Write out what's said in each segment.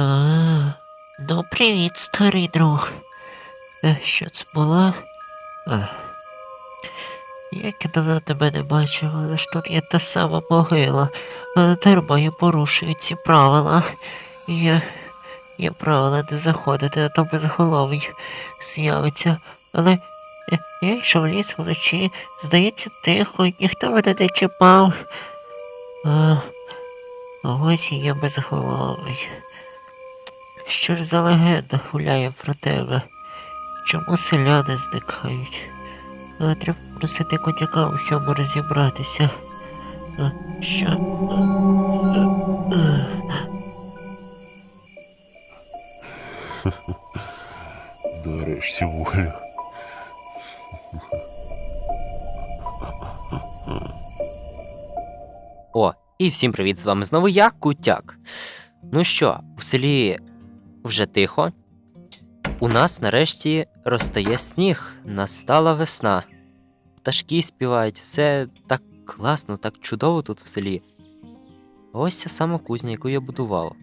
А, ну привіт, старий друг. Е, Що це було? А. Я давно тебе не бачив, але ж тут є та сама могила. Але дарма я порушую ці правила. Я. Є правила не заходити, а то безголовий з'явиться. Але я, йшов ліс вночі, здається, тихо, ніхто мене не чіпав. А, ось я безголовий. Що ж за легенда гуляє про тебе? Чому селяни зникають? А, треба просити котяка у всьому розібратися. А, що? А, а, Нарешті воля. О, і всім привіт! З вами знову я, Кутяк. Ну що, у селі вже тихо. У нас нарешті розтає сніг, настала весна. Пташки співають, все так класно, так чудово тут в селі. Ось ця сама кузня, яку я будував.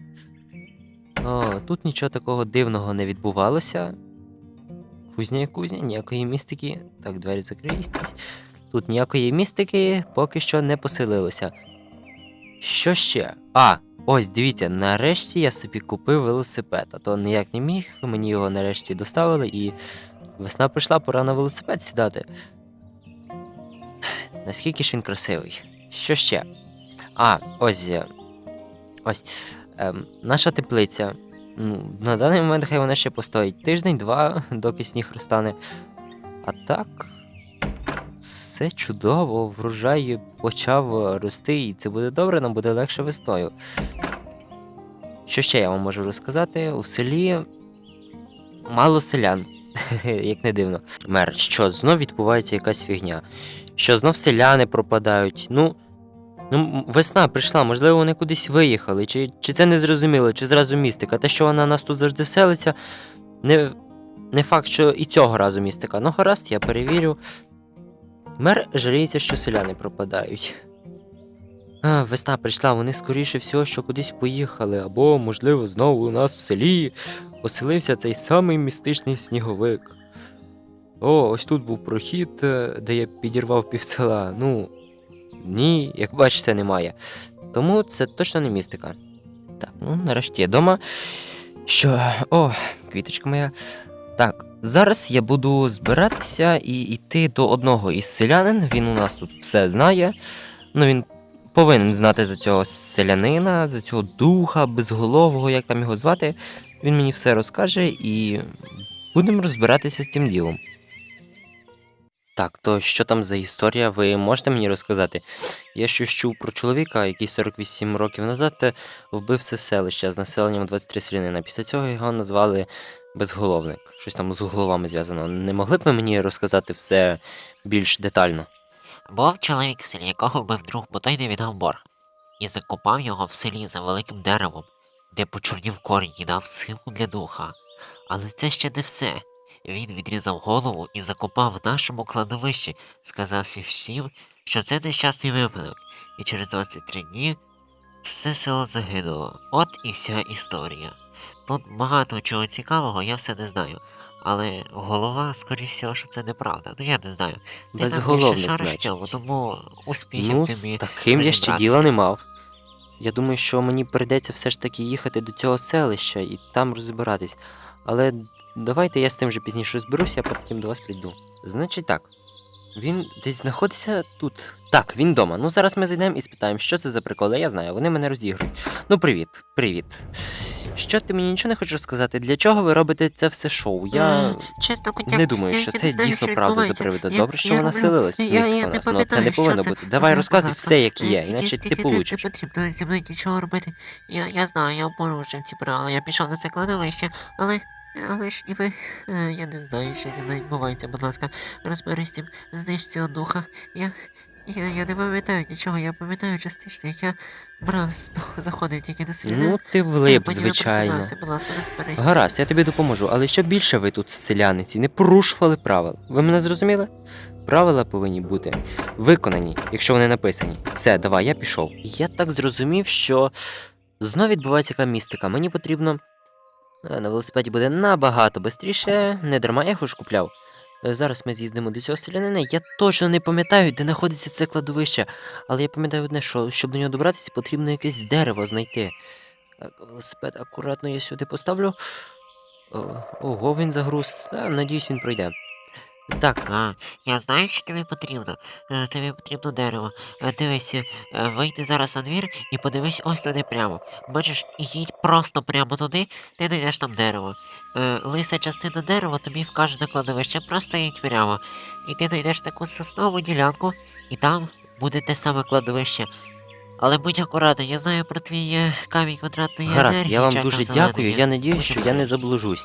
О, тут нічого такого дивного не відбувалося. Кузня як кузня, ніякої містики. Так, двері закрийтесь. Тут ніякої містики поки що не поселилося. Що ще? А, ось дивіться, нарешті я собі купив велосипед, а то ніяк не міг, мені його нарешті доставили і весна прийшла, пора на велосипед сідати. Наскільки ж він красивий? Що ще? А, ось. е, Ось. Ем, наша теплиця. На даний момент хай вона ще постоїть тиждень-два, доки сніг розтане. А так, все чудово, врожай почав рости, і це буде добре, нам буде легше весною. Що ще я вам можу розказати? У селі мало селян, як не дивно. Мер, що знов відбувається якась фігня? Що знов селяни пропадають? Ну, ну весна прийшла, можливо, вони кудись виїхали, чи, чи це не зрозуміло, чи зразу містика. Те, що вона нас тут завжди селиться, не, не факт, що і цього разу містика. Ну, гаразд, я перевірю. Мер жаліється, що селяни пропадають. А, весна прийшла, вони скоріше всього, що кудись поїхали, або, можливо, знову у нас в селі оселився цей самий містичний сніговик. О, ось тут був прохід, е, де я підірвав пів села. Ну, ні, як бачите, немає. Тому це точно не містика. Так, ну нарешті я вдома. Що. О, квіточка моя. Так, зараз я буду збиратися і йти до одного із селянин. Він у нас тут все знає. Ну, він повинен знати за цього селянина, за цього духа безголового, як там його звати. Він мені все розкаже і будемо розбиратися з цим ділом. Так, то що там за історія, ви можете мені розказати? Я щось чув про чоловіка, який 48 років назад е, вбив все селище з населенням 23 селянина. Після цього його назвали безголовник. Щось там з головами зв'язано. Не могли б ви мені розказати все більш детально? Був чоловік в селі, якого вбив друг, бо той не віддав борг, і закопав його в селі за великим деревом, де почорнів корінь і дав силу для духа. Але це ще не все. Він відрізав голову і закопав в нашому кладовищі, сказавши всім, що це нещасний випадок, і через 23 дні все село загинуло. От і вся історія. Тут багато чого цікавого, я все не знаю. Але голова, скоріш всього, що це неправда. Ну я не знаю. Значить. цьому, тому успіхів Ну, тобі. з таким я ще діла не мав. Я думаю, що мені прийдеться все ж таки їхати до цього селища і там розбиратись. Але давайте я з тим вже пізніше розберуся, а потім до вас прийду. Значить так. Він десь знаходиться тут. Так, він вдома. Ну зараз ми зайдемо і спитаємо, що це за приколи. Я знаю, вони мене розігрують. Ну, привіт, привіт. Що ти мені нічого не хочеш сказати? Для чого ви робите це все шоу? Я Чесно, не думаю, я- що я це дійсно правда за приводу. Добре, що вона селилась в нас. Ну це не повинно бути. Давай розказуй все, як є, іначе ти получиш. Не потрібно зі мною нічого робити. Я, я знаю, я порушив ці правила, я пішов на це кладовище, але. Але ж ніби е, я не знаю, що зі мною відбувається, будь ласка, розберись з цим, знищ цього духа. Я. Я, я не пам'ятаю нічого, я пам'ятаю частично, як я брав, заходив тільки до селяни. Ну, ти влип, звичайно. Будь ласка. Гаразд, я тобі допоможу, але що більше ви тут, селяниці, не порушували правил. Ви мене зрозуміли? Правила повинні бути виконані, якщо вони написані. Все, давай, я пішов. Я так зрозумів, що Знов відбувається яка містика. Мені потрібно. е, На велосипеді буде набагато швидше, не дарма я його ж купляв. Е, Зараз ми з'їздимо до цього селянина. Я точно не пам'ятаю, де знаходиться це кладовище. Але я пам'ятаю одне, що щоб до нього добратися, потрібно якесь дерево знайти. Так, велосипед акуратно я сюди поставлю. О, ого, він загруз. Та, надіюсь, він пройде. Так, А, я знаю, що тобі потрібно. Е, Тобі потрібно дерево. Е, Дивись, е, вийди зараз на двір і подивись ось туди прямо. Бачиш, і їдь просто прямо туди, ти знайдеш там дерево. Е, Лиса частина дерева тобі вкаже на кладовище, просто їдь прямо. І ти знайдеш таку соснову ділянку, і там буде те саме кладовище. Але будь акуратний, я знаю про твій е, камінь квадратної Гаразд, енергії. я вам дуже дякую. Я надіюсь, що я не заблужусь.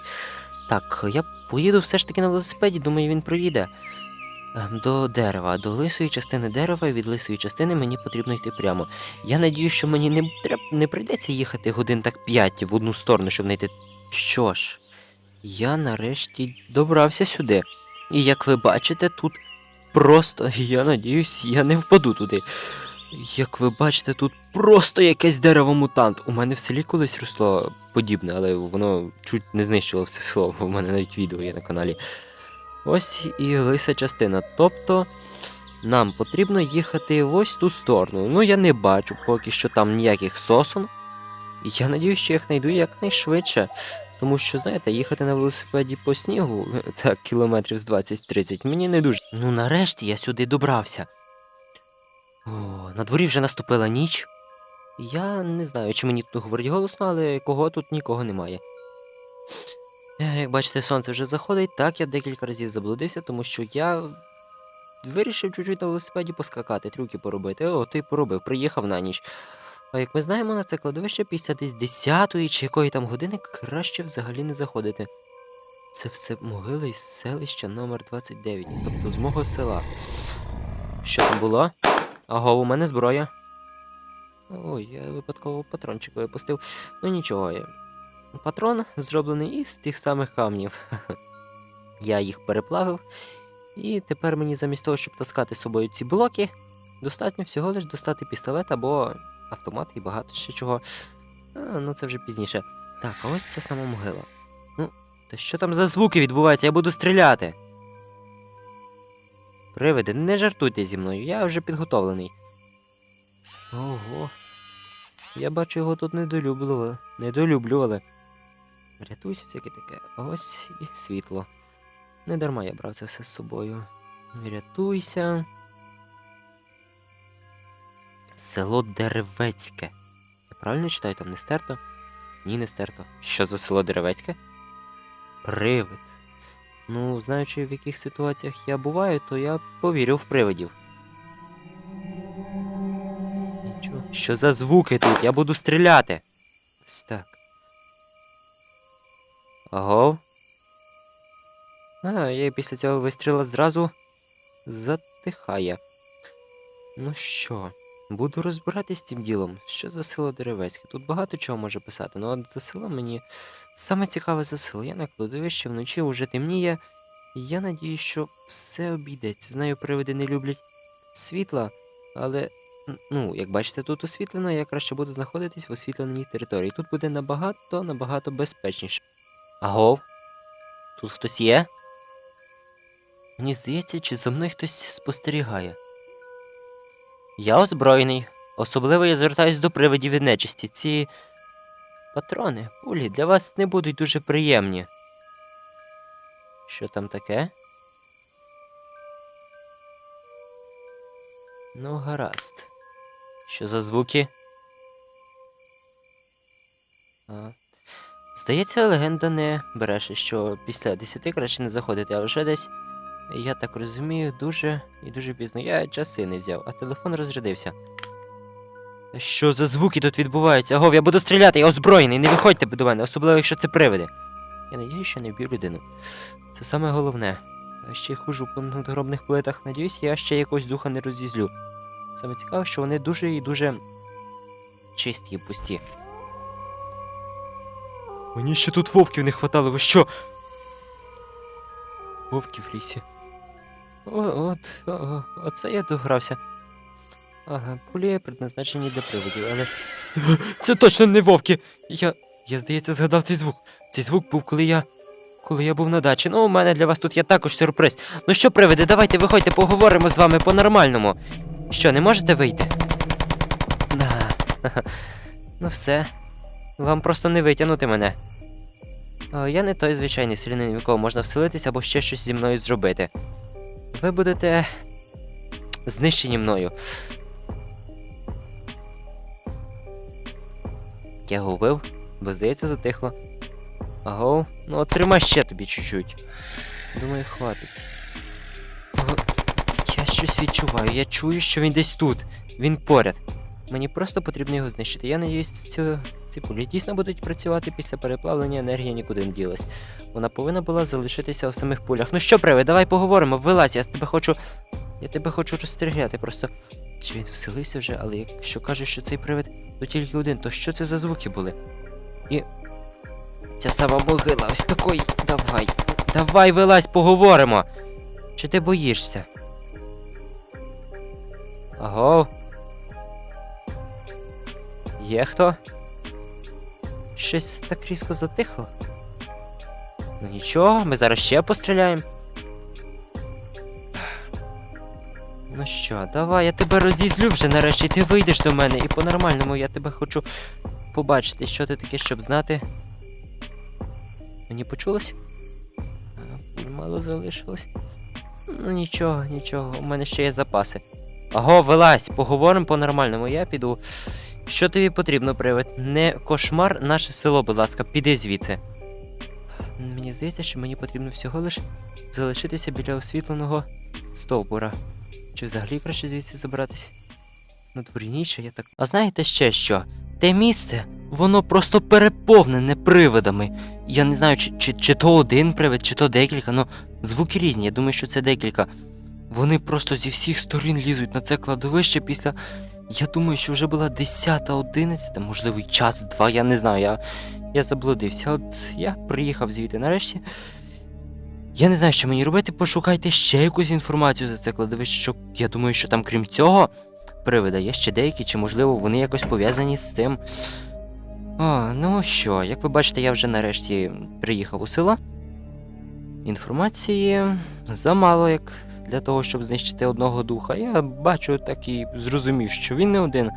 Так, я поїду все ж таки на велосипеді, думаю, він проїде. Ем, До дерева, до лисої частини дерева, і від лисої частини мені потрібно йти прямо. Я надіюсь, що мені не, треб... не прийдеться їхати годин так 5 в одну сторону, щоб знайти. Що ж, я нарешті добрався сюди. І як ви бачите, тут просто, я надіюсь, я не впаду туди. Як ви бачите, тут просто якесь дерево мутант. У мене в селі колись росло подібне, але воно чуть не знищило все село. У мене навіть відео є на каналі. Ось і лиса частина. Тобто нам потрібно їхати в ось ту сторону. Ну я не бачу поки що там ніяких сосон. Я надіюсь, що їх знайду якнайшвидше. Тому що, знаєте, їхати на велосипеді по снігу, так, кілометрів з 20-30, мені не дуже. Ну нарешті я сюди добрався. О, на дворі вже наступила ніч. Я не знаю, чи мені тут говорить голосно, але кого тут нікого немає. Як бачите, сонце вже заходить, так я декілька разів заблудився, тому що я вирішив чуть-чуть на велосипеді поскакати, трюки поробити. О, ти поробив, приїхав на ніч. А як ми знаємо, на це кладовище після десь 10 чи якої там години краще взагалі не заходити. Це все могили із селища номер 29, тобто з мого села. Що там було? Ага, у мене зброя. Ой, я випадково патрончик випустив. Ну нічого. Патрон зроблений із тих самих камнів. Я їх переплавив. І тепер мені замість того, щоб таскати з собою ці блоки, достатньо всього лиш достати пістолет або автомат і багато ще чого. Ну це вже пізніше. Так, а ось це сама могила. Ну, та що там за звуки відбуваються? Я буду стріляти. Привиди, не жартуйте зі мною, я вже підготовлений. Ого. Я бачу, його тут недолюблювали. Недолюблювали. Рятуйся, всяке таке. Ось і світло. Не дарма я брав це все з собою. Рятуйся. Село Деревецьке. Я правильно читаю, там не стерто? Ні, не стерто. Що за село Деревецьке? Привид. Ну, знаючи, в яких ситуаціях я буваю, то я повірю в привидів. Нічого. Що за звуки тут? Я буду стріляти. Так. Аго. А, я після цього вистріла зразу затихає. Ну що, буду розбиратись з цим ділом. Що за село Деревецьке? Тут багато чого може писати, ну от за село мені саме цікаве за село. Я на кладовищі вночі вже темніє. І я надію, що все обійдеться. Знаю, привиди не люблять світла, але ну, як бачите, тут освітлено, я краще буду знаходитись в освітленій території. Тут буде набагато, набагато безпечніше. Агов? Тут хтось є? Мені здається, чи за мною хтось спостерігає. Я озброєний. Особливо я звертаюсь до привидів від нечисті. Ці патрони, пулі для вас не будуть дуже приємні. Що там таке? Ну, гаразд. Що за звуки? А. Здається, легенда не береше, що після 10 краще не заходити, а вже десь, я так розумію, дуже і дуже пізно. Я часи не взяв, а телефон розрядився. Що за звуки тут відбуваються? Агов, я буду стріляти, я озброєний, не виходьте до мене, особливо якщо це привиди. Я надіюсь, що не вб'ю людину. Це саме головне. А ще й хожу по надгробних плитах. Надіюсь, я ще якогось духа не розізлю. Саме цікаве, що вони дуже і дуже чисті і пусті. Мені ще тут вовків не хватало, ви що? Вовки в лісі. О, от, о, оце я догрався. Ага, пулі предназначені для привидів, але Це точно не вовки. Я. Я, здається, згадав цей звук. Цей звук був, коли я. Коли я був на дачі. Ну, у мене для вас тут є також сюрприз. Ну що, привиди, давайте виходьте, поговоримо з вами по-нормальному. Що, не можете вийти? Да. Ну все. Вам просто не витягнути мене. Я не той звичайний селянин, в якого можна вселитися або ще щось зі мною зробити. Ви будете знищені мною. Я його вбив, бо здається, затихло. Аго, ну от тримай ще тобі чуть-чуть. Думаю, хватить. Я щось відчуваю, я чую, що він десь тут. Він поряд. Мені просто потрібно його знищити. Я надіюсь, цю, ці пулі дійсно будуть працювати після переплавлення, енергія нікуди не ділась. Вона повинна була залишитися у самих пулях. Ну що, привид, давай поговоримо, вилазь, я тебе хочу. Я тебе хочу розстріляти, просто. Чи він вселився вже, але якщо кажуть, що цей привид то тільки один, то що це за звуки були? І. Ця сама могила, ось такої. Давай. Давай, вилазь, поговоримо. Чи ти боїшся? Аго. Є хто? Щось так різко затихло. Ну нічого, ми зараз ще постріляємо. Ну що, давай, я тебе розізлю вже нарешті, ти вийдеш до мене, і по-нормальному я тебе хочу побачити, що ти таке, щоб знати. Мені почулось? Мало залишилось. Ну нічого, нічого, у мене ще є запаси. Аго, вилазь, поговоримо по-нормальному, я піду. Що тобі потрібно, привид? Не кошмар наше село, будь ласка, піди звідси. Мені здається, що мені потрібно всього лиш залишитися біля освітленого стовбура. Чи взагалі краще звідси забратись? На дворі ніч, я так. А знаєте ще що? Те місце, воно просто переповнене привидами. Я не знаю, чи, чи, чи то один привид, чи то декілька, ну звуки різні, я думаю, що це декілька. Вони просто зі всіх сторін лізуть на це кладовище після. Я думаю, що вже була 10 11 можливо, й час, два, я не знаю, я, я заблудився. От я приїхав звідти нарешті. Я не знаю, що мені робити, пошукайте ще якусь інформацію за це кладовище, щоб я думаю, що там, крім цього, привида є ще деякі, чи можливо вони якось пов'язані з цим. О, ну що, як ви бачите, я вже нарешті приїхав у село. Інформації замало, як для того, щоб знищити одного духа. Я бачу так і зрозумів, що він не один.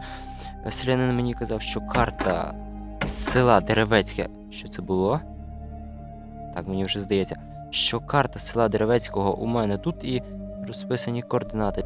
Селянин мені казав, що карта села Деревецьке. Що це було? Так, мені вже здається що карта села Деревецького у мене тут і розписані координати.